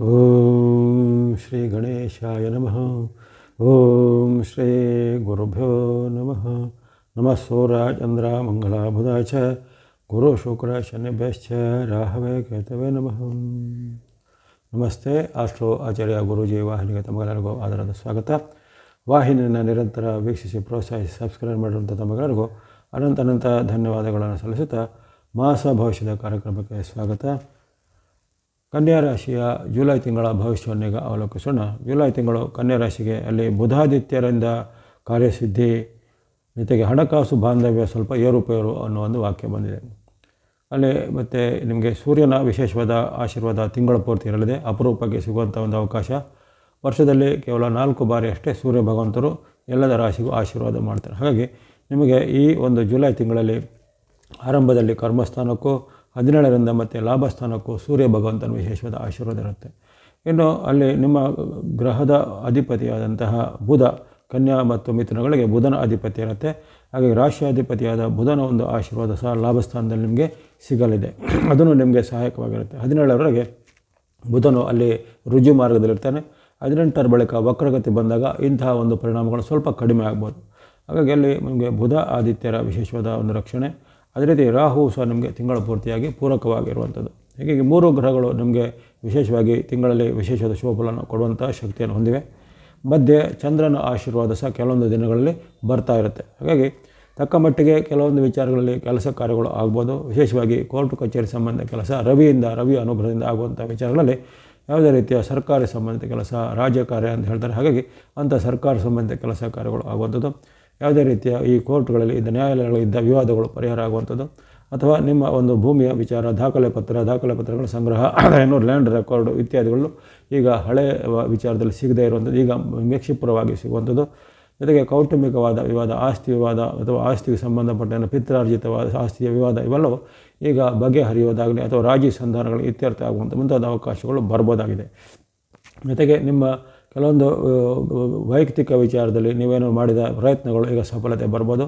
ಓಂ ಶ್ರೀ ಗಣೇಶಾಯ ನಮಃ ಓಂ ಶ್ರೀ ಗುರುಭ್ಯೋ ನಮಃ ನಮಃ ಸೂರ್ಯ ಚಂದ್ರ ಮಂಗಳ ಬುಧ ಚ ಗುರು ಶುಕ್ರ ಶನಿಭ್ಯಶ್ಚ ರಾಹವೇ ಕೇತವೇ ನಮಃ ನಮಸ್ತೆ ಆಸ್ಟ್ರೋ ಆಚಾರ್ಯ ಗುರೂಜಿ ವಾಹಿನಿಗೆ ತಮಗೆಲ್ಲರಿಗೂ ಆಧಾರದ ಸ್ವಾಗತ ವಾಹಿನಿಯನ್ನು ನಿರಂತರ ವೀಕ್ಷಿಸಿ ಪ್ರೋತ್ಸಾಹಿಸಿ ಸಬ್ಸ್ಕ್ರೈಬ್ ಮಾಡಿರುವಂಥ ತಮಗೆಲ್ಲರಿಗೂ ಅನಂತ ಅನಂತ ಧನ್ಯವಾದಗಳನ್ನು ಸಲ್ಲಿಸುತ್ತಾ ಮಾಸ ಭವಿಷ್ಯದ ಕಾರ್ಯಕ್ರಮಕ್ಕೆ ಸ್ವಾಗತ ಕನ್ಯಾ ರಾಶಿಯ ಜುಲೈ ತಿಂಗಳ ಭವಿಷ್ಯವನ್ನೀಗ ಅವಲೋಕಿಸೋಣ. ಜುಲೈ ತಿಂಗಳು ಕನ್ಯಾ ರಾಶಿಗೆ ಅಲ್ಲಿ ಬುಧಾದಿತ್ಯರಿಂದ ಕಾರ್ಯಸಿದ್ಧಿ, ಜೊತೆಗೆ ಹಣಕಾಸು ಬಾಂಧವ್ಯ ಸ್ವಲ್ಪ ಏರುಪೇರು ಅನ್ನೋ ಒಂದು ವಾಕ್ಯ ಬಂದಿದೆ. ಅಲ್ಲಿ ಮತ್ತು ನಿಮಗೆ ಸೂರ್ಯನ ವಿಶೇಷವಾದ ಆಶೀರ್ವಾದ ತಿಂಗಳ ಪೂರ್ತಿ ಇರಲಿದೆ. ಅಪರೂಪಕ್ಕೆ ಸಿಗುವಂಥ ಒಂದು ಅವಕಾಶ. ವರ್ಷದಲ್ಲಿ ಕೇವಲ ನಾಲ್ಕು ಬಾರಿ ಅಷ್ಟೇ ಸೂರ್ಯ ಭಗವಂತರು ಎಲ್ಲದ ರಾಶಿಗೂ ಆಶೀರ್ವಾದ ಮಾಡ್ತಾರೆ. ಹಾಗಾಗಿ ನಿಮಗೆ ಈ ಒಂದು ಜುಲೈ ತಿಂಗಳಲ್ಲಿ ಆರಂಭದಲ್ಲಿ ಕರ್ಮಸ್ಥಾನಕ್ಕೂ ಹದಿನೇಳರಿಂದ ಮತ್ತು ಲಾಭಸ್ಥಾನಕ್ಕೂ ಸೂರ್ಯ ಭಗವಂತನ ವಿಶೇಷವಾದ ಆಶೀರ್ವಾದ ಇರುತ್ತೆ. ಇನ್ನು ಅಲ್ಲಿ ನಿಮ್ಮ ಗ್ರಹದ ಅಧಿಪತಿಯಾದಂತಹ ಬುಧ, ಕನ್ಯಾ ಮತ್ತು ಮಿಥುನಗಳಿಗೆ ಬುಧನ ಅಧಿಪತಿ ಇರುತ್ತೆ. ಹಾಗಾಗಿ ರಾಶಿಯಾಧಿಪತಿಯಾದ ಬುಧನ ಒಂದು ಆಶೀರ್ವಾದ ಸಹ ಲಾಭಸ್ಥಾನದಲ್ಲಿ ನಿಮಗೆ ಸಿಗಲಿದೆ. ಅದನ್ನು ನಿಮಗೆ ಸಹಾಯಕವಾಗಿರುತ್ತೆ. ಹದಿನೇಳರವರೆಗೆ ಬುಧನು ಅಲ್ಲಿ ರುಜು ಮಾರ್ಗದಲ್ಲಿರ್ತಾನೆ. ಹದಿನೆಂಟರ ಬಳಿಕ ವಕ್ರಗತಿ ಬಂದಾಗ ಇಂತಹ ಒಂದು ಪರಿಣಾಮಗಳು ಸ್ವಲ್ಪ ಕಡಿಮೆ ಆಗ್ಬೋದು. ಹಾಗಾಗಿ ಅಲ್ಲಿ ನಿಮಗೆ ಬುಧ, ಆದಿತ್ಯರ ವಿಶೇಷವಾದ ಒಂದು ರಕ್ಷಣೆ. ಅದೇ ರೀತಿ ರಾಹು ಸಹ ನಮಗೆ ತಿಂಗಳ ಪೂರ್ತಿಯಾಗಿ ಪೂರಕವಾಗಿರುವಂಥದ್ದು. ಹೀಗಾಗಿ ಮೂರು ಗ್ರಹಗಳು ನಮಗೆ ವಿಶೇಷವಾಗಿ ತಿಂಗಳಲ್ಲಿ ವಿಶೇಷವಾದ ಶುಭಫಲವನ್ನು ಕೊಡುವಂಥ ಶಕ್ತಿಯನ್ನು ಹೊಂದಿವೆ. ಮಧ್ಯೆ ಚಂದ್ರನ ಆಶೀರ್ವಾದ ಸಹ ಕೆಲವೊಂದು ದಿನಗಳಲ್ಲಿ ಬರ್ತಾ ಇರುತ್ತೆ. ಹಾಗಾಗಿ ತಕ್ಕ ಮಟ್ಟಿಗೆ ಕೆಲವೊಂದು ವಿಚಾರಗಳಲ್ಲಿ ಕೆಲಸ ಕಾರ್ಯಗಳು ಆಗ್ಬೋದು. ವಿಶೇಷವಾಗಿ ಕೋರ್ಟ್ ಕಚೇರಿ ಸಂಬಂಧ ಕೆಲಸ, ರವಿಯಿಂದ ರವಿ ಅನುಗ್ರಹದಿಂದ ಆಗುವಂಥ ವಿಚಾರಗಳಲ್ಲಿ ಯಾವುದೇ ರೀತಿಯ ಸರ್ಕಾರಿ ಸಂಬಂಧಿತ ಕೆಲಸ ರಾಜ್ಯ ಕಾರ್ಯ ಅಂತ ಹೇಳ್ತಾರೆ. ಹಾಗಾಗಿ ಅಂಥ ಸರ್ಕಾರ ಸಂಬಂಧಿತ ಕೆಲಸ ಕಾರ್ಯಗಳು ಆಗುವಂಥದ್ದು. ಯಾವುದೇ ರೀತಿಯ ಈ ಕೋರ್ಟ್ಗಳಲ್ಲಿ ಇದ್ದ ನ್ಯಾಯಾಲಯಗಳಿದ್ದ ವಿವಾದಗಳು ಪರಿಹಾರ ಆಗುವಂಥದ್ದು. ಅಥವಾ ನಿಮ್ಮ ಒಂದು ಭೂಮಿಯ ವಿಚಾರ, ದಾಖಲೆ ಪತ್ರ, ದಾಖಲೆ ಪತ್ರಗಳ ಸಂಗ್ರಹ ಏನು ಲ್ಯಾಂಡ್ ರೆಕಾರ್ಡು ಇತ್ಯಾದಿಗಳು ಈಗ ಹಳೆಯ ವಿಚಾರದಲ್ಲಿ ಸಿಗದೇ ಇರುವಂಥದ್ದು, ಈಗ ಕ್ಷಿಪ್ರವಾಗಿ ಸಿಗುವಂಥದ್ದು. ಜೊತೆಗೆ ಕೌಟುಂಬಿಕವಾದ ವಿವಾದ, ಆಸ್ತಿ ವಿವಾದ ಅಥವಾ ಆಸ್ತಿಗೆ ಸಂಬಂಧಪಟ್ಟ ಪಿತ್ರಾರ್ಜಿತವಾದ ಆಸ್ತಿಯ ವಿವಾದ ಇವೆಲ್ಲವೂ ಈಗ ಬಗೆಹರಿಯೋದಾಗಲಿ ಅಥವಾ ರಾಜಿ ಸಂಧಾನಗಳು ಇತ್ಯರ್ಥ ಆಗುವಂಥ ಮುಂತಾದ ಅವಕಾಶಗಳು ಬರ್ಬೋದಾಗಿದೆ. ಜೊತೆಗೆ ನಿಮ್ಮ ಕೆಲವೊಂದು ವೈಯಕ್ತಿಕ ವಿಚಾರದಲ್ಲಿ ನೀವೇನು ಮಾಡಿದ ಪ್ರಯತ್ನಗಳು ಈಗ ಸಫಲತೆ ಬರ್ಬೋದು.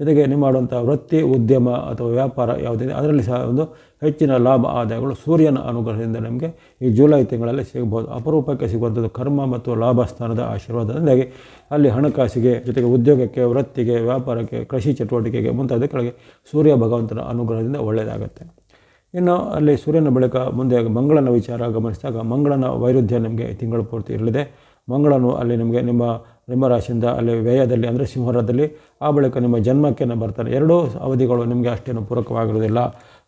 ಜೊತೆಗೆ ನೀವು ಮಾಡುವಂಥ ವೃತ್ತಿ, ಉದ್ಯಮ ಅಥವಾ ವ್ಯಾಪಾರ ಯಾವುದಿದೆ, ಅದರಲ್ಲಿ ಸಹ ಒಂದು ಹೆಚ್ಚಿನ ಲಾಭ ಆದಾಯಗಳು ಸೂರ್ಯನ ಅನುಗ್ರಹದಿಂದ ನಿಮಗೆ ಈ ಜುಲೈ ತಿಂಗಳಲ್ಲಿ ಸಿಗ್ಬೋದು. ಅಪರೂಪಕ್ಕೆ ಸಿಗುವಂಥದ್ದು ಕರ್ಮ ಮತ್ತು ಲಾಭ ಸ್ಥಾನದ ಆಶೀರ್ವಾದದಿಂದಾಗಿ ಅಲ್ಲಿ ಹಣಕಾಸಿಗೆ, ಜೊತೆಗೆ ಉದ್ಯೋಗಕ್ಕೆ, ವೃತ್ತಿಗೆ, ವ್ಯಾಪಾರಕ್ಕೆ, ಕೃಷಿ ಚಟುವಟಿಕೆಗೆ ಮುಂತಾದಕ್ಕೆಳಗೆ ಸೂರ್ಯ ಭಗವಂತನ ಅನುಗ್ರಹದಿಂದ ಒಳ್ಳೆಯದಾಗುತ್ತೆ. ಇನ್ನು ಅಲ್ಲಿ ಸೂರ್ಯನ ಬಳಿಕ ಮುಂದೆ ಮಂಗಳನ ವಿಚಾರ ಗಮನಿಸಿದಾಗ ಮಂಗಳನ ವೈರುಧ್ಯ ನಿಮಗೆ ತಿಂಗಳ ಪೂರ್ತಿ ಇರಲಿದೆ. ಮಂಗಳನು ಅಲ್ಲಿ ನಿಮಗೆ ನಿಮ್ಮ ನಿಮ್ಮ ರಾಶಿಯಿಂದ ಅಲ್ಲಿ ವ್ಯಯದಲ್ಲಿ ಅಂದರೆ ಸಿಂಹರದಲ್ಲಿ ಆ ಬಳಿಕ ನಿಮ್ಮ ಜನ್ಮಕ್ಕೆ ಬರ್ತಾರೆ. ಎರಡೂ ಅವಧಿಗಳು ನಿಮಗೆ ಅಷ್ಟೇನು ಪೂರಕವಾಗಿರೋದಿಲ್ಲ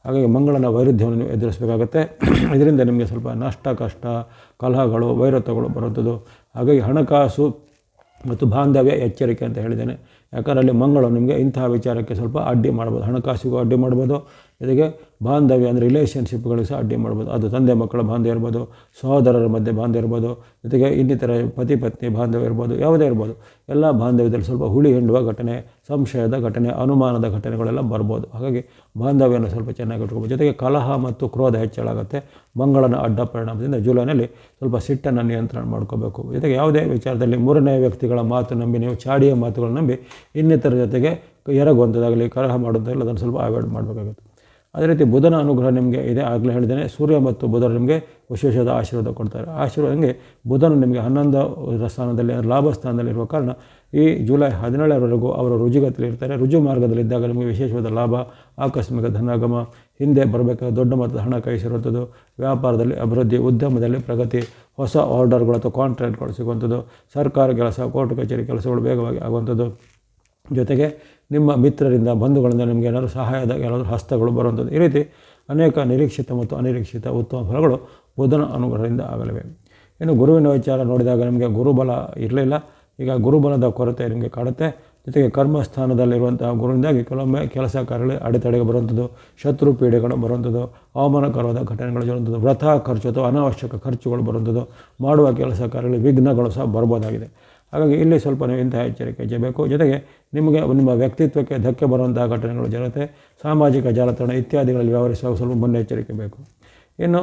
ಹಾಗಾಗಿ ಮಂಗಳನ ವೈರುಧ್ಯವನ್ನು ನೀವು ಎದುರಿಸಬೇಕಾಗುತ್ತೆ. ಇದರಿಂದ ನಿಮಗೆ ಸ್ವಲ್ಪ ನಷ್ಟ, ಕಷ್ಟ, ಕಲಹಗಳು, ವೈರತ್ವಗಳು ಬರುತ್ತದೆ. ಹಾಗಾಗಿ ಹಣಕಾಸು ಮತ್ತು ಬಾಂಧವ್ಯ ಎಚ್ಚರಿಕೆ ಅಂತ ಹೇಳಿದ್ದೇನೆ. ಯಾಕಂದರೆ ಅಲ್ಲಿ ಮಂಗಳ ನಿಮಗೆ ಇಂತಹ ವಿಚಾರಕ್ಕೆ ಸ್ವಲ್ಪ ಅಡ್ಡಿ ಮಾಡ್ಬೋದು. ಹಣಕಾಸಿಗೂ ಅಡ್ಡಿ ಮಾಡ್ಬೋದು. ಜೊತೆಗೆ ಬಾಂಧವ್ಯ ಅಂದರೆ ರಿಲೇಷನ್ಶಿಪ್ಗಳಿಗೆ ಸಹ ಅಡ್ಡಿ ಮಾಡ್ಬೋದು. ಅದು ತಂದೆ ಮಕ್ಕಳ ಬಾಂಧವ್ಯ ಇರ್ಬೋದು, ಸಹೋದರರ ಮಧ್ಯೆ ಬಾಂಧವ್ಯ ಇರ್ಬೋದು, ಜೊತೆಗೆ ಇನ್ನಿತರ ಪತಿ ಪತ್ನಿ ಬಾಂಧವ್ಯ ಇರ್ಬೋದು, ಯಾವುದೇ ಇರ್ಬೋದು. ಎಲ್ಲ ಬಾಂಧವ್ಯದಲ್ಲಿ ಸ್ವಲ್ಪ ಹುಳಿ ಹಿಂಡುವ ಘಟನೆ, ಸಂಶಯದ ಘಟನೆ, ಅನುಮಾನದ ಘಟನೆಗಳೆಲ್ಲ ಬರ್ಬೋದು. ಹಾಗಾಗಿ ಬಾಂಧವ್ಯನ ಸ್ವಲ್ಪ ಚೆನ್ನಾಗಿ ಇಟ್ಕೋಬೋದು. ಜೊತೆಗೆ ಕಲಹ ಮತ್ತು ಕ್ರೋಧ ಹೆಚ್ಚಳಾಗುತ್ತೆ ಮಂಗಳನ ಅಡ್ಡ ಪರಿಣಾಮದಿಂದ ಜುಲೈನಲ್ಲಿ ಸ್ವಲ್ಪ ಸಿಟ್ಟನ್ನು ನಿಯಂತ್ರಣ ಮಾಡ್ಕೋಬೇಕು. ಜೊತೆಗೆ ಯಾವುದೇ ವಿಚಾರದಲ್ಲಿ ಮೂರನೇ ವ್ಯಕ್ತಿಗಳ ಮಾತು ನಂಬಿ, ನೀವು ಚಾಡಿಯ ಮಾತುಗಳನ್ನು ನಂಬಿ ಇನ್ನಿತರ ಜೊತೆಗೆ ಎರಗುವಂಥದ್ದಾಗಲಿ ಕಲಹ ಮಾಡೋದಾಗಲಿ ಅದನ್ನು ಸ್ವಲ್ಪ ಅವಾಯ್ಡ್ ಮಾಡಬೇಕಾಗುತ್ತೆ. ಅದೇ ರೀತಿ ಬುಧನ ಅನುಗ್ರಹ ನಿಮಗೆ ಇದೆ. ಆಗಲೇ ಹೇಳಿದ್ದೇನೆ, ಸೂರ್ಯ ಮತ್ತು ಬುಧರು ನಿಮಗೆ ವಿಶೇಷದ ಆಶೀರ್ವಾದ ಕೊಡ್ತಾರೆ. ಆಶೀರ್ವಾದ ಹಂಗೆ? ಬುಧನು ನಿಮಗೆ ಹನ್ನೊಂದು ಸ್ಥಾನದಲ್ಲಿ, ಲಾಭ ಸ್ಥಾನದಲ್ಲಿ ಇರುವ ಕಾರಣ ಈ ಜುಲೈ ಹದಿನೇಳರವರೆಗೂ ಅವರು ರುಜುಗತಿಯಲ್ಲಿ ಇರ್ತಾರೆ. ರುಜು ಮಾರ್ಗದಲ್ಲಿದ್ದಾಗ ನಿಮಗೆ ವಿಶೇಷವಾದ ಲಾಭ, ಆಕಸ್ಮಿಕ ಧನಾಗಮ, ಹಿಂದೆ ಬರಬೇಕಾದ ದೊಡ್ಡ ಮೊತ್ತದ ಹಣ ಕೈ ಸೇರುವಂಥದ್ದು ವ್ಯಾಪಾರದಲ್ಲಿ ಅಭಿವೃದ್ಧಿ, ಉದ್ಯಮದಲ್ಲಿ ಪ್ರಗತಿ, ಹೊಸ ಆರ್ಡರ್ಗಳು ಅಥವಾ ಕಾಂಟ್ರಾಕ್ಟ್ಗಳು ಸಿಗುವಂಥದ್ದು, ಸರ್ಕಾರ ಕೆಲಸ, ಕೋರ್ಟ್ ಕಚೇರಿ ಕೆಲಸಗಳು ವೇಗವಾಗಿ ಆಗುವಂಥದ್ದು. ಜೊತೆಗೆ ನಿಮ್ಮ ಮಿತ್ರರಿಂದ ಬಂಧುಗಳಿಂದ ನಿಮಗೆ ಏನಾದರೂ ಸಹಾಯದ ಏನಾದರೂ ಹಸ್ತಗಳು ಬರುವಂಥದ್ದು. ಈ ರೀತಿ ಅನೇಕ ನಿರೀಕ್ಷಿತ ಮತ್ತು ಅನಿರೀಕ್ಷಿತ ಉತ್ತಮ ಫಲಗಳು ಬುಧನ ಅನುಗ್ರಹದಿಂದ ಆಗಲಿವೆ. ಇನ್ನು ಗುರುವಿನ ವಿಚಾರ ನೋಡಿದಾಗ ನಿಮಗೆ ಗುರುಬಲ ಇರಲಿಲ್ಲ. ಈಗ ಗುರುಬಲದ ಕೊರತೆ ನಿಮಗೆ ಕಾಡುತ್ತೆ. ಜೊತೆಗೆ ಕರ್ಮಸ್ಥಾನದಲ್ಲಿರುವಂತಹ ಗುರುವಿಂದಾಗಿ ಕೆಲವೊಮ್ಮೆ ಕೆಲಸ ಕಾರ್ಯಗಳು ಅಡೆತಡೆಗೆ ಬರುವಂಥದ್ದು, ಶತ್ರು ಪೀಡೆಗಳು ಬರುವಂಥದ್ದು, ಅವಮಾನಕರವಾದ ಘಟನೆಗಳು ಬರುವಂಥದ್ದು ವ್ರತ ಖರ್ಚು ಅಥವಾ ಅನಾವಶ್ಯಕ ಖರ್ಚುಗಳು ಬರುವಂಥದ್ದು, ಮಾಡುವ ಕೆಲಸ ಕಾರ್ಯಗಳಲ್ಲಿ ವಿಘ್ನಗಳು ಸಹ ಬರ್ಬೋದಾಗಿದೆ ಹಾಗಾಗಿ ಇಲ್ಲಿ ಸ್ವಲ್ಪ ನೀವು ಇಂತಹ ಎಚ್ಚರಿಕೆ ಹೆಚ್ಚಬೇಕು ಜೊತೆಗೆ ನಿಮಗೆ ನಿಮ್ಮ ವ್ಯಕ್ತಿತ್ವಕ್ಕೆ ಧಕ್ಕೆ ಬರುವಂತಹ ಘಟನೆಗಳು ಜನತೆ ಸಾಮಾಜಿಕ ಜಾಲತಾಣ ಇತ್ಯಾದಿಗಳಲ್ಲಿ ವ್ಯವಹರಿಸುವಾಗ ಸ್ವಲ್ಪ ಮುನ್ನೆಚ್ಚರಿಕೆ ಬೇಕು. ಇನ್ನು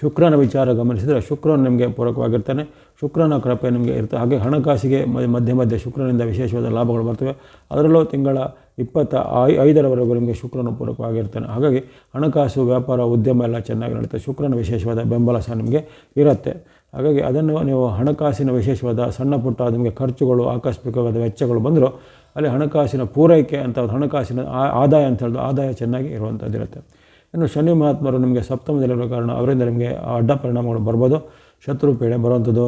ಶುಕ್ರನ ವಿಚಾರ ಗಮನಿಸಿದರೆ ಶುಕ್ರನು ನಿಮಗೆ ಪೂರಕವಾಗಿರ್ತಾನೆ, ಶುಕ್ರನ ಕೃಪೆ ನಿಮಗೆ ಇರ್ತದೆ ಹಾಗೆ ಹಣಕಾಸಿಗೆ ಮಧ್ಯೆ ಮಧ್ಯೆ ಶುಕ್ರನಿಂದ ವಿಶೇಷವಾದ ಲಾಭಗಳು ಬರ್ತವೆ. ಅದರಲ್ಲೂ ತಿಂಗಳ ಇಪ್ಪತ್ತ ಐ, ಐದರವರೆಗೂ ನಿಮಗೆ ಶುಕ್ರನು ಪೂರಕವಾಗಿರ್ತಾನೆ. ಹಾಗಾಗಿ ಹಣಕಾಸು ವ್ಯಾಪಾರ ಉದ್ಯಮ ಎಲ್ಲ ಚೆನ್ನಾಗಿ ನಡೀತದೆ. ಶುಕ್ರನ ವಿಶೇಷವಾದ ಬೆಂಬಲ ಸಹ ನಿಮಗೆ ಇರುತ್ತೆ. ಹಾಗಾಗಿ ಅದನ್ನು ನೀವು ಹಣಕಾಸಿನ ವಿಶೇಷವಾದ ಸಣ್ಣ ಪುಟ್ಟ ನಿಮಗೆ ಖರ್ಚುಗಳು, ಆಕಸ್ಮಿಕವಾದ ವೆಚ್ಚಗಳು ಬಂದರೂ ಅಲ್ಲಿ ಹಣಕಾಸಿನ ಪೂರೈಕೆ ಅಂತ ಹಣಕಾಸಿನ ಆದಾಯ ಅಂತ ಹೇಳಿದ್ರು ಆದಾಯ ಚೆನ್ನಾಗಿ ಇರುವಂಥದ್ದಿರುತ್ತೆ ಇನ್ನು ಶನಿ ಮಹಾತ್ಮರು ನಿಮಗೆ ಸಪ್ತಮದಲ್ಲಿರುವ ಕಾರಣ ಅವರಿಂದ ನಿಮಗೆ ಅಡ್ಡ ಪರಿಣಾಮಗಳು ಬರ್ಬೋದು. ಶತ್ರು ಪೀಡೆ ಬರುವಂಥದ್ದು,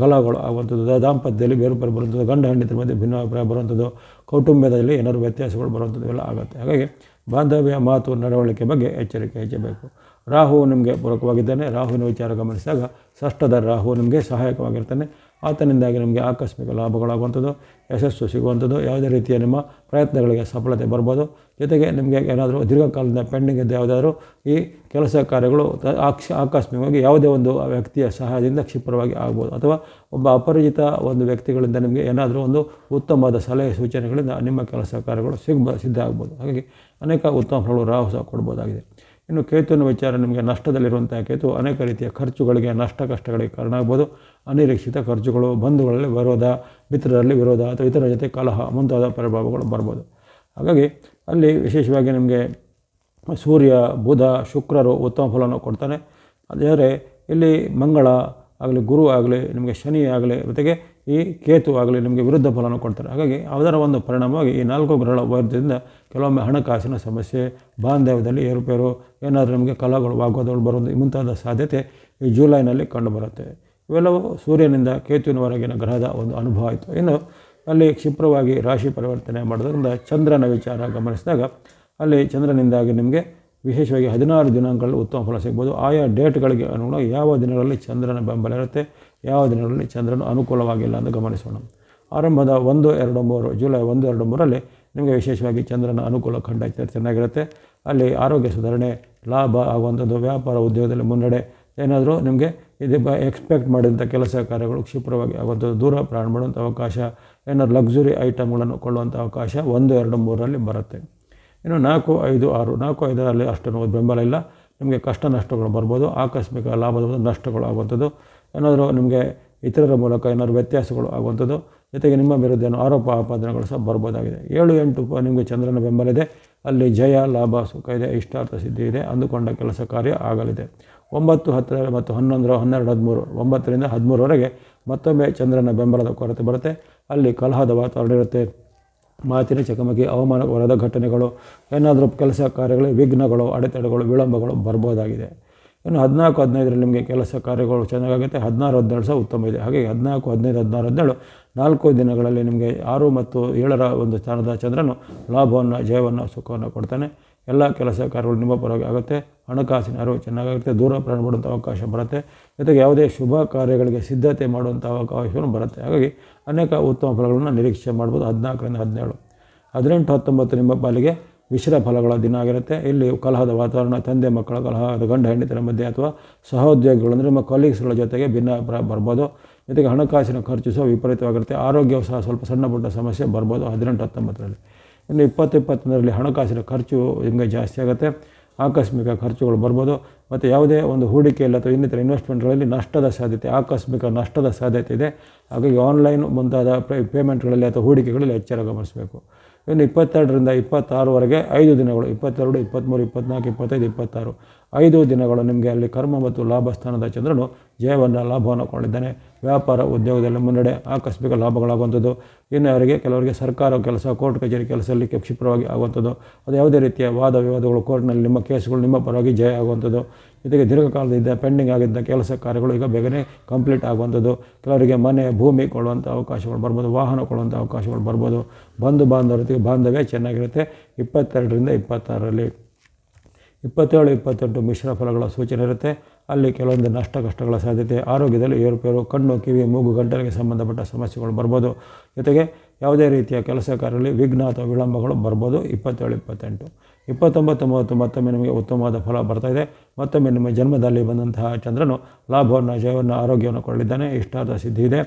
ಕಲಾಗಳು ಆಗುವಂಥದ್ದು, ದಾಂಪತ್ಯದಲ್ಲಿ ಬೇರೆ ಬೇರೆ ಬರುವಂಥದ್ದು, ಗಂಡ ಹೆಂಡತಿ ಮಧ್ಯೆ ಭಿನ್ನಾಭಿಪ್ರಾಯ ಬರುವಂಥದ್ದು ಕೌಟುಂಬ್ಯದಲ್ಲಿ ಏನಾದರೂ ವ್ಯತ್ಯಾಸಗಳು ಬರುವಂಥದ್ದು ಎಲ್ಲ ಆಗುತ್ತೆ. ಹಾಗಾಗಿ ಬಾಂಧವ್ಯ, ಮಾತು, ನಡವಳಿಕೆ ಬಗ್ಗೆ ಎಚ್ಚರಿಕೆ ಹೆಚ್ಚಬೇಕು. ರಾಹು ನಿಮಗೆ ಪೂರಕವಾಗಿದ್ದಾನೆ. ರಾಹುವಿನ ವಿಚಾರ ಗಮನಿಸಿದಾಗ ಷಷ್ಠದ ರಾಹು ನಿಮಗೆ ಸಹಾಯಕವಾಗಿರ್ತಾನೆ. ಆತನಿಂದಾಗಿ ನಿಮಗೆ ಆಕಸ್ಮಿಕ ಲಾಭಗಳಾಗುವಂಥದ್ದು, ಯಶಸ್ಸು ಸಿಗುವಂಥದ್ದು, ಯಾವುದೇ ರೀತಿಯ ನಿಮ್ಮ ಪ್ರಯತ್ನಗಳಿಗೆ ಸಫಲತೆ ಬರ್ಬೋದು. ಜೊತೆಗೆ ನಿಮಗೆ ಏನಾದರೂ ದೀರ್ಘಕಾಲದಿಂದ ಪೆಂಡಿಂಗ್ ಇದ್ದ ಯಾವುದಾದ್ರೂ ಈ ಕೆಲಸ ಕಾರ್ಯಗಳು ಆಕ್ಷ ಆಕಸ್ಮಿಕವಾಗಿ ಯಾವುದೇ ಒಂದು ವ್ಯಕ್ತಿಯ ಸಹಾಯದಿಂದ ಕ್ಷಿಪ್ರವಾಗಿ ಆಗ್ಬೋದು. ಅಥವಾ ಒಬ್ಬ ಅಪರಿಚಿತ ಒಂದು ವ್ಯಕ್ತಿಗಳಿಂದ ನಿಮಗೆ ಏನಾದರೂ ಒಂದು ಉತ್ತಮವಾದ ಸಲಹೆ ಸೂಚನೆಗಳಿಂದ ನಿಮ್ಮ ಕೆಲಸ ಕಾರ್ಯಗಳು ಸಿಗ್ಬ ಸಿದ್ಧ ಆಗ್ಬೋದು. ಹಾಗಾಗಿ ಅನೇಕ ಉತ್ತಮ ಫಲಗಳು ರಾಹು ಸಹ ಕೊಡ್ಬೋದಾಗಿದೆ. ಇನ್ನು ಕೇತುವಿನ ವಿಚಾರ ನಿಮಗೆ ನಷ್ಟದಲ್ಲಿರುವಂಥ ಕೇತು ಅನೇಕ ರೀತಿಯ ಖರ್ಚುಗಳಿಗೆ ನಷ್ಟ ಕಷ್ಟಗಳಿಗೆ ಕಾರಣ ಆಗ್ಬೋದು ಅನಿರೀಕ್ಷಿತ ಖರ್ಚುಗಳು, ಬಂಧುಗಳಲ್ಲಿ ವಿರೋಧ, ಮಿತ್ರರಲ್ಲಿ ವಿರೋಧ ಅಥವಾ ಇತರ ಜೊತೆ ಕಲಹ ಮುಂತಾದ ಪ್ರಭಾವಗಳು ಬರ್ಬೋದು ಹಾಗಾಗಿ ಅಲ್ಲಿ ವಿಶೇಷವಾಗಿ ನಿಮಗೆ ಸೂರ್ಯ, ಬುಧ, ಶುಕ್ರರು ಉತ್ತಮ ಫಲವನ್ನು ಕೊಡ್ತಾನೆ ಅದೇ ಇಲ್ಲಿ ಮಂಗಳ ಆಗಲಿ, ಗುರು ಆಗಲಿ, ನಿಮಗೆ ಶನಿ ಆಗಲಿ ಜೊತೆಗೆ ಈ ಕೇತು ಆಗಲಿ ನಿಮಗೆ ವಿರುದ್ಧ ಫಲವನ್ನು ಕೊಡ್ತಾರೆ. ಹಾಗಾಗಿ ಅದರ ಒಂದು ಪರಿಣಾಮವಾಗಿ ಈ ನಾಲ್ಕು ಗ್ರಹಗಳ ವೈದ್ಯದಿಂದ ಕೆಲವೊಮ್ಮೆ ಹಣಕಾಸಿನ ಸಮಸ್ಯೆ, ಬಾಂಧವ್ಯದಲ್ಲಿ ಏರುಪೇರು, ಏನಾದರೂ ನಿಮಗೆ ಕಲಾಗಳು, ವಾಗ್ವಾದಗಳು ಬರೋದು ಮುಂತಾದ ಸಾಧ್ಯತೆ ಈ ಜುಲೈನಲ್ಲಿ ಕಂಡುಬರುತ್ತೆ. ಇವೆಲ್ಲವೂ ಸೂರ್ಯನಿಂದ ಕೇತುವಿನವರೆಗಿನ ಗ್ರಹದ ಒಂದು ಅನುಭವ ಆಯಿತು. ಇನ್ನು ಅಲ್ಲಿ ಕ್ಷಿಪ್ರವಾಗಿ ರಾಶಿ ಪರಿವರ್ತನೆ ಮಾಡೋದ್ರಿಂದ ಚಂದ್ರನ ವಿಚಾರ ಗಮನಿಸಿದಾಗ ಅಲ್ಲಿ ಚಂದ್ರನಿಂದಾಗಿ ನಿಮಗೆ ವಿಶೇಷವಾಗಿ ಹದಿನಾರು ದಿನಾಂಕಗಳಲ್ಲಿ ಉತ್ತಮ ಫಲ ಸಿಗ್ಬೋದು. ಆಯಾ ಡೇಟ್ಗಳಿಗೆ ಅನುಗುಣವಾಗಿ ಯಾವ ದಿನಗಳಲ್ಲಿ ಚಂದ್ರನ ಬೆಂಬಲ ಇರುತ್ತೆ, ಯಾವ ದಿನಗಳಲ್ಲಿ ಚಂದ್ರನ ಅನುಕೂಲವಾಗಿಲ್ಲ ಅಂತ ಗಮನಿಸೋಣ. ಆರಂಭದ ಒಂದು, ಎರಡು, ಮೂರು, ಜುಲೈ ಒಂದು, ಎರಡು ಮೂರಲ್ಲಿ ನಿಮಗೆ ವಿಶೇಷವಾಗಿ ಚಂದ್ರನ ಅನುಕೂಲ ಖಂಡ ಚೆನ್ನಾಗಿರುತ್ತೆ. ಅಲ್ಲಿ ಆರೋಗ್ಯ ಸುಧಾರಣೆ, ಲಾಭ ಆಗುವಂಥದ್ದು, ವ್ಯಾಪಾರ ಉದ್ಯೋಗದಲ್ಲಿ ಮುನ್ನಡೆ, ಏನಾದರೂ ನಿಮಗೆ ಇದು ಎಕ್ಸ್ಪೆಕ್ಟ್ ಮಾಡಿದಂಥ ಕೆಲಸ ಕಾರ್ಯಗಳು ಕ್ಷಿಪ್ರವಾಗಿ ಆಗುವಂಥದ್ದು, ದೂರ ಪ್ರಯಾಣ ಮಾಡುವಂಥ ಅವಕಾಶ, ಏನಾದ್ರು ಲಕ್ಸುರಿ ಐಟಮ್ಗಳನ್ನು ಕೊಳ್ಳುವಂಥ ಅವಕಾಶ ಒಂದು, ಎರಡು, ಮೂರರಲ್ಲಿ ಬರುತ್ತೆ. ಇನ್ನು ನಾಲ್ಕು, ಐದು, ಆರು, ನಾಲ್ಕು, ಐದರಲ್ಲಿ ಅಷ್ಟೊಂದು ಬೆಂಬಲ ಇಲ್ಲ. ನಿಮಗೆ ಕಷ್ಟ ನಷ್ಟಗಳು ಬರ್ಬೋದು, ಆಕಸ್ಮಿಕ ಲಾಭದ ನಷ್ಟಗಳು ಆಗುವಂಥದ್ದು. ಏನಾದರೂ ನಿಮಗೆ ಇತರರ ಮೂಲಕ ಏನಾದರೂ ವ್ಯತ್ಯಾಸಗಳು ಆಗುವಂಥದ್ದು, ಜೊತೆಗೆ ನಿಮ್ಮ ವಿರುದ್ಧ ಏನೋ ಆರೋಪ, ಆಪಾದನೆಗಳು ಸಹ ಬರ್ಬೋದಾಗಿದೆ. ಏಳು, ಎಂಟು ನಿಮಗೆ ಚಂದ್ರನ ಬೆಂಬಲ ಇದೆ. ಅಲ್ಲಿ ಜಯ, ಲಾಭ, ಸುಖ ಇದೆ, ಇಷ್ಟಾರ್ಥ ಸಿದ್ಧಿ ಇದೆ, ಅಂದುಕೊಂಡ ಕೆಲಸ ಕಾರ್ಯ ಆಗಲಿದೆ. ಒಂಬತ್ತು ಹತ್ತರ ಮತ್ತು ಹನ್ನೊಂದರ, ಹನ್ನೆರಡು, ಹದಿಮೂರು, ಒಂಬತ್ತರಿಂದ ಹದಿಮೂರವರೆಗೆ ಮತ್ತೊಮ್ಮೆ ಚಂದ್ರನ ಬೆಂಬಲದ ಕೊರತೆ ಬರುತ್ತೆ. ಅಲ್ಲಿ ಕಲಹದ ವಾತಾವರಣ ಇರುತ್ತೆ. ಮಾತಿನ ಚಕಮಕಿ ಅವಮಾನಕರದ ಘಟನೆಗಳು, ಏನಾದರೂ ಕೆಲಸ ಕಾರ್ಯಗಳು, ವಿಘ್ನಗಳು, ಅಡೆತಡೆಗಳು, ವಿಳಂಬಗಳು ಬರ್ಬೋದಾಗಿದೆ. ಇನ್ನು ಹದಿನಾಲ್ಕು, ಹದಿನೈದರಲ್ಲಿ ನಿಮಗೆ ಕೆಲಸ ಕಾರ್ಯಗಳು ಚೆನ್ನಾಗಾಗುತ್ತೆ. ಹದಿನಾರು, ಹದಿನೇಳು ಸಹ ಉತ್ತಮ ಇದೆ. ಹಾಗೆ ಹದಿನಾಲ್ಕು, ಹದಿನೈದು, ಹದಿನಾರು, ಹದಿನೇಳು ನಾಲ್ಕು ದಿನಗಳಲ್ಲಿ ನಿಮಗೆ ಆರು ಮತ್ತು ಏಳರ ಒಂದು ಸ್ಥಾನದ ಚಂದ್ರನು ಲಾಭವನ್ನು, ಜಯವನ್ನು, ಸುಖವನ್ನು ಕೊಡ್ತಾನೆ. ಎಲ್ಲ ಕೆಲಸ ಕಾರ್ಯಗಳು ನಿಮ್ಮ ಪರವಾಗಿ ಆಗುತ್ತೆ. ಹಣಕಾಸಿನ ಅರಿವು ಚೆನ್ನಾಗಿರುತ್ತೆ ದೂರ ಪ್ರಯಾಣ ಮಾಡುವಂಥ ಅವಕಾಶ ಬರುತ್ತೆ. ಜೊತೆಗೆ ಯಾವುದೇ ಶುಭ ಕಾರ್ಯಗಳಿಗೆ ಸಿದ್ಧತೆ ಮಾಡುವಂಥ ಅವಕಾಶವನ್ನು ಬರುತ್ತೆ. ಹಾಗಾಗಿ ಅನೇಕ ಉತ್ತಮ ಫಲಗಳನ್ನು ನಿರೀಕ್ಷೆ ಮಾಡ್ಬೋದು. ಹದಿನಾಲ್ಕರಿಂದ ಹದಿನೇಳು. ಹದಿನೆಂಟು, ಹತ್ತೊಂಬತ್ತು ನಿಮ್ಮ ಪಾಲಿಗೆ ಮಿಶ್ರ ಫಲಗಳ ದಿನ ಆಗಿರುತ್ತೆ. ಇಲ್ಲಿ ಕಲಹದ ವಾತಾವರಣ, ತಂದೆ ಮಕ್ಕಳ ಕಲಹದ ಗಂಡ ಹೆಂಡತಿರ ಮಧ್ಯೆ ಅಥವಾ ಸಹೋದ್ಯೋಗಿಗಳು ನಿಮ್ಮ ಕೊಲೀಗ್ಸ್ಗಳ ಜೊತೆಗೆ ಭಿನ್ನ ಬರ್ಬೋದು. ಜೊತೆಗೆ ಹಣಕಾಸಿನ ಖರ್ಚು ಸಹ ವಿಪರೀತವಾಗಿರುತ್ತೆ. ಆರೋಗ್ಯವು ಸಹ ಸ್ವಲ್ಪ ಸಣ್ಣ ಪುಟ್ಟ ಸಮಸ್ಯೆ ಬರ್ಬೋದು. ಹದಿನೆಂಟು, ಹತ್ತೊಂಬತ್ತರಲ್ಲಿ. ಇನ್ನು ಇಪ್ಪತ್ತು ಇಪ್ಪತ್ತೊಂದರಲ್ಲಿ ಹಣಕಾಸಿನ ಖರ್ಚು ಹಿಂಗೆ ಜಾಸ್ತಿ ಆಗುತ್ತೆ? ಆಕಸ್ಮಿಕ ಖರ್ಚುಗಳು ಬರ್ಬೋದು. ಮತ್ತು ಯಾವುದೇ ಒಂದು ಹೂಡಿಕೆಯಲ್ಲಿ ಅಥವಾ ಇನ್ನಿತರ ಇನ್ವೆಸ್ಟ್ಮೆಂಟ್ಗಳಲ್ಲಿ ನಷ್ಟದ ಸಾಧ್ಯತೆ, ಆಕಸ್ಮಿಕ ನಷ್ಟದ ಸಾಧ್ಯತೆ ಇದೆ. ಹಾಗಾಗಿ ಆನ್ಲೈನ್ ಮುಂತಾದ ಪೇಮೆಂಟ್ಗಳಲ್ಲಿ ಅಥವಾ ಹೂಡಿಕೆಗಳಲ್ಲಿ ಎಚ್ಚರ ಗಮನಿಸಬೇಕು. ಇನ್ನು ಇಪ್ಪತ್ತೆರಡರಿಂದ ಇಪ್ಪತ್ತಾರವರೆಗೆ ಐದು ದಿನಗಳು, ಇಪ್ಪತ್ತೆರಡು, ಇಪ್ಪತ್ತ್ಮೂರು ಇಪ್ಪತ್ತ್ನಾಲ್ಕು ಇಪ್ಪತ್ತೈದು, ಇಪ್ಪತ್ತಾರು. ಐದು ದಿನಗಳು ನಿಮಗೆ ಅಲ್ಲಿ ಕರ್ಮ ಮತ್ತು ಲಾಭ ಸ್ಥಾನದ ಚಂದ್ರನು ಜಯವನ್ನು ಲಾಭವನ್ನು ಕೊಂಡಿದ್ದಾನೆ ವ್ಯಾಪಾರ ಉದ್ಯೋಗದಲ್ಲಿ ಮುನ್ನಡೆ ಆಕಸ್ಮಿಕ ಲಾಭಗಳಾಗುವಂಥದ್ದು. ಇನ್ನು ಅವರಿಗೆ ಕೆಲವರಿಗೆ ಸರ್ಕಾರ ಕೆಲಸ, ಕೋರ್ಟ್ ಕಚೇರಿ ಕೆಲಸದಲ್ಲಿ ಕ್ಷಿಪ್ರವಾಗಿ ಆಗುವಂಥದ್ದು. ಅದು ಯಾವುದೇ ರೀತಿಯ ವಾದ ವಿವಾದಗಳು, ಕೋರ್ಟ್ನಲ್ಲಿ ನಿಮ್ಮ ಕೇಸ್ಗಳು ನಿಮ್ಮ ಪರವಾಗಿ ಜಯ ಆಗುವಂಥದ್ದು. ಜೊತೆಗೆ ದೀರ್ಘಕಾಲದಿಂದ ಪೆಂಡಿಂಗ್ ಆಗಿದ್ದ ಕೆಲಸ ಕಾರ್ಯಗಳು ಈಗ ಬೇಗನೆ ಕಂಪ್ಲೀಟ್ ಆಗುವಂಥದ್ದು. ಕೆಲವರಿಗೆ ಮನೆ, ಭೂಮಿ ಕೊಡುವಂಥ ಅವಕಾಶಗಳು ಬರ್ಬೋದು, ವಾಹನ ಕೊಡುವಂಥ ಅವಕಾಶಗಳು ಬರ್ಬೋದು. ಬಂಧು ಬಾಂಧವರಿಗೆ ಬಾಂಧವ್ಯ ಚೆನ್ನಾಗಿರುತ್ತೆ. ಇಪ್ಪತ್ತೆರಡರಿಂದ ಇಪ್ಪತ್ತಾರರಲ್ಲಿ ಇಪ್ಪತ್ತೇಳು, ಇಪ್ಪತ್ತೆಂಟು ಮಿಶ್ರ ಫಲಗಳ ಸೂಚನೆ ಇರುತ್ತೆ. ಅಲ್ಲಿ ಕೆಲವೊಂದು ನಷ್ಟ ಕಷ್ಟಗಳ ಸಾಧ್ಯತೆ, ಆರೋಗ್ಯದಲ್ಲಿ ಏರುಪೇರು, ಕಣ್ಣು, ಕಿವಿ, ಮೂಗು, ಗಂಟಲಿಗೆ ಸಂಬಂಧಪಟ್ಟ ಸಮಸ್ಯೆಗಳು ಬರ್ಬೋದು. ಜೊತೆಗೆ ಯಾವುದೇ ರೀತಿಯ ಕೆಲಸ ಕಾರ್ಯಗಳಲ್ಲಿ ವಿಘ್ನ ಅಥವಾ ವಿಳಂಬಗಳು ಬರ್ಬೋದು. ಇಪ್ಪತ್ತೇಳು, ಇಪ್ಪತ್ತೆಂಟು. ಇಪ್ಪತ್ತೊಂಬತ್ತು, ಮೂವತ್ತು, ಮತ್ತೊಮ್ಮೆ ನಿಮಗೆ ಉತ್ತಮವಾದ ಫಲ ಬರ್ತಾ ಇದೆ. ಮತ್ತೊಮ್ಮೆ ನಿಮ್ಮ ಜನ್ಮದಲ್ಲಿ ಬಂದಂತಹ ಚಂದ್ರನು ಲಾಭವನ್ನು, ಜಯವನ್ನು, ಆರೋಗ್ಯವನ್ನು ಕೊಡಲಿದ್ದಾನೆ ಇಷ್ಟಾರ್ಥ ಸಿದ್ಧಿ ಇದೆ.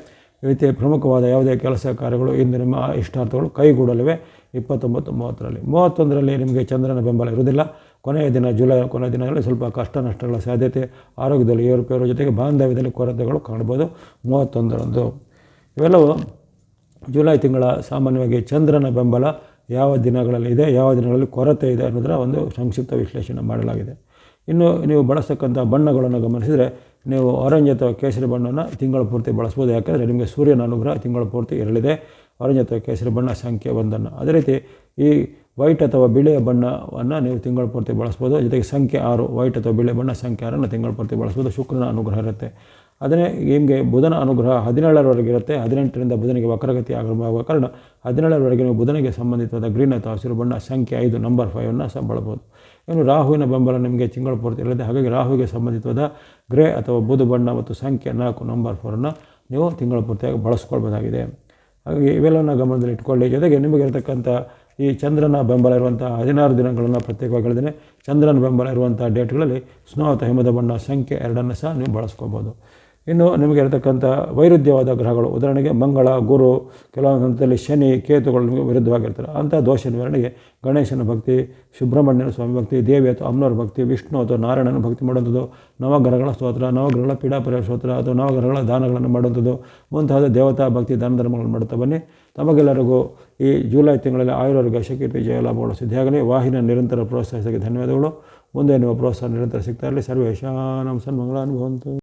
ಈ ರೀತಿ ಪ್ರಮುಖವಾದ ಯಾವುದೇ ಕೆಲಸ ಕಾರ್ಯಗಳು ಇಂದು ನಿಮ್ಮ ಇಷ್ಟಾರ್ಥಗಳು ಕೈಗೂಡಲಿವೆ. ಇಪ್ಪತ್ತೊಂಬತ್ತು, ಮೂವತ್ತರಲ್ಲಿ. ಮೂವತ್ತೊಂದರಲ್ಲಿ ನಿಮಗೆ ಚಂದ್ರನ ಬೆಂಬಲ ಇರುವುದಿಲ್ಲ. ಕೊನೆಯ ದಿನ, ಜುಲೈ, ಕೊನೆಯ ದಿನಗಳಲ್ಲಿ ಸ್ವಲ್ಪ ಕಷ್ಟ ನಷ್ಟಗಳ ಸಾಧ್ಯತೆ, ಆರೋಗ್ಯದಲ್ಲಿ ಏರುಪೇರು ಜೊತೆಗೆ ಬಾಂಧವ್ಯದಲ್ಲಿ ಕೊರತೆಗಳು ಕಾಣ್ಬೋದು ಮೂವತ್ತೊಂದರಂದು. ಇವೆಲ್ಲವೂ ಜುಲೈ ತಿಂಗಳ ಸಾಮಾನ್ಯವಾಗಿ ಚಂದ್ರನ ಬೆಂಬಲ ಯಾವ ದಿನಗಳಲ್ಲಿ ಇದೆ, ಯಾವ ದಿನಗಳಲ್ಲಿ ಕೊರತೆ ಇದೆ ಅನ್ನೋದರ ಒಂದು ಸಂಕ್ಷಿಪ್ತ ವಿಶ್ಲೇಷಣೆ ಮಾಡಲಾಗಿದೆ. ಇನ್ನು ನೀವು ಬಳಸ್ತಕ್ಕಂಥ ಬಣ್ಣಗಳನ್ನು ಗಮನಿಸಿದರೆ ನೀವು ಆರೆಂಜ್ ಅಥವಾ ಕೇಸರಿ ಬಣ್ಣವನ್ನು ತಿಂಗಳ ಪೂರ್ತಿ ಬಳಸ್ಬೋದು. ಯಾಕೆಂದರೆ ನಿಮಗೆ ಸೂರ್ಯನ ಅನುಗ್ರಹ ತಿಂಗಳ ಪೂರ್ತಿ ಇರಲಿದೆ. ಆರೆಂಜ್ ಅಥವಾ ಕೇಸರಿ ಬಣ್ಣ ಸಂಖ್ಯೆ ಒಂದನ್ನು. ಅದೇ ರೀತಿ ಈ ವೈಟ್ ಅಥವಾ ಬಿಳಿಯ ಬಣ್ಣವನ್ನು ನೀವು ತಿಂಗಳ ಪೂರ್ತಿ ಬಳಸ್ಬೋದು. ಜೊತೆಗೆ ಸಂಖ್ಯೆ ಆರು ವೈಟ್ ಅಥವಾ ಬಿಳಿ ಬಣ್ಣ ಸಂಖ್ಯೆ ಆರನ್ನು ತಿಂಗಳ ಪೂರ್ತಿ ಬಳಸ್ಬೋದು. ಶುಕ್ರನ ಅನುಗ್ರಹ ಇರುತ್ತೆ. ಅದನ್ನೇ ನಿಮಗೆ ಬುಧನ ಅನುಗ್ರಹ ಹದಿನೇಳರವರೆಗೆ ಇರುತ್ತೆ. ಹದಿನೆಂಟರಿಂದ ಬುಧನಿಗೆ ವಕ್ರಗತಿ ಆರಂಭವಾಗುವ ಕಾರಣ ಹದಿನೇಳರವರೆಗೆ ನೀವು ಬುಧನಿಗೆ ಸಂಬಂಧಿತವಾದ ಗ್ರೀನ್ ಅಥವಾ ಹಸಿರು ಬಣ್ಣ ಸಂಖ್ಯೆ ಐದು ನಂಬರ್ ಫೈವನ್ನು ಸಹ ಬಳಬೋದು ಇನ್ನು ರಾಹುವಿನ ಬೆಂಬಲ ನಿಮಗೆ ತಿಂಗಳ ಪೂರ್ತಿ ಇರಲಿದೆ. ಹಾಗಾಗಿ ರಾಹುವಿಗೆ ಸಂಬಂಧಿತವಾದ ಗ್ರೇ ಅಥವಾ ಬುಧ ಬಣ್ಣ ಮತ್ತು ಸಂಖ್ಯೆ ನಾಲ್ಕು ನಂಬರ್ ಫೋರನ್ನು ನೀವು ತಿಂಗಳ ಪೂರ್ತಿಯಾಗಿ ಬಳಸ್ಕೊಳ್ಬೋದಾಗಿದೆ. ಹಾಗಾಗಿ ಇವೆಲ್ಲವನ್ನು ಗಮನದಲ್ಲಿ ಇಟ್ಕೊಳ್ಳಿ. ಜೊತೆಗೆ ನಿಮಗೆ ಇರತಕ್ಕಂಥ ಈ ಚಂದ್ರನ ಬೆಂಬಲ ಇರುವಂಥ ಹದಿನಾರು ದಿನಗಳನ್ನು ಪ್ರತ್ಯೇಕವಾಗಿ ಹೇಳಿದ್ದೇನೆ. ಚಂದ್ರನ ಬೆಂಬಲ ಇರುವಂಥ ಡೇಟ್ಗಳಲ್ಲಿ ಸ್ನೋ ಅಥವಾ ಹಿಮದ ಬಣ್ಣ, ಸಂಖ್ಯೆ ಎರಡನ್ನು ಸಹ ನೀವು ಬಳಸ್ಕೋಬೋದು ಇನ್ನು ನಿಮಗೆ ಇರತಕ್ಕಂಥ ವೈರುಧ್ಯವಾದ ಗ್ರಹಗಳು, ಉದಾಹರಣೆಗೆ ಮಂಗಳ, ಗುರು ಕೆಲವೊಂದು ಹಂತದಲ್ಲಿ ಶನಿ, ಕೇತುಗಳು ನಿಮಗೆ ವಿರುದ್ಧವಾಗಿರ್ತಾರೆ. ಅಂಥ ದೋಷ ನಿವಾರಣೆಗೆ ಗಣೇಶನ ಭಕ್ತಿ, ಸುಬ್ರಹ್ಮಣ್ಯನ ಸ್ವಾಮಿ ಭಕ್ತಿ, ದೇವಿ ಅಥವಾ ಅಮ್ಮನವ್ರ ಭಕ್ತಿ, ವಿಷ್ಣು ಅಥವಾ ನಾರಾಯಣನ ಭಕ್ತಿ ಮಾಡುವಂಥದ್ದು, ನವಗ್ರಹಗಳ ಸ್ತೋತ್ರ, ನವಗ್ರಹಗಳ ಪೀಡಾಪರ ಸ್ತೋತ್ರ ಅಥವಾ ನವಗ್ರಹಗಳ ದಾನಗಳನ್ನು ಮಾಡುವಂಥದ್ದು, ಮುಂತಾದ ದೇವತಾ ಭಕ್ತಿ, ದಾನ ಧರ್ಮಗಳನ್ನು ಮಾಡುತ್ತಾ ಬನ್ನಿ. ತಮಗೆಲ್ಲರಿಗೂ ಈ ಜುಲೈ ತಿಂಗಳಲ್ಲಿ ಆಯುರ್ವೇದ ಶಕೀರ್ತಿ ಜಯ ಲಾಭಗಳು ಸಿದ್ಧಿಯಾಗಲಿ ವಾಹಿನಿಯ ನಿರಂತರ ಪ್ರೋತ್ಸಾಹಿಸಕ್ಕೆ ಧನ್ಯವಾದಗಳು. ಮುಂದೆ ನಿಮ್ಮ ಪ್ರೋತ್ಸಾಹ ನಿರಂತರ ಸಿಗ್ತಾ ಇರಲಿ. ಸರ್ವೇಶಾನಂ ಸನ್ಮಂಗಳಾನುಭವಂತು.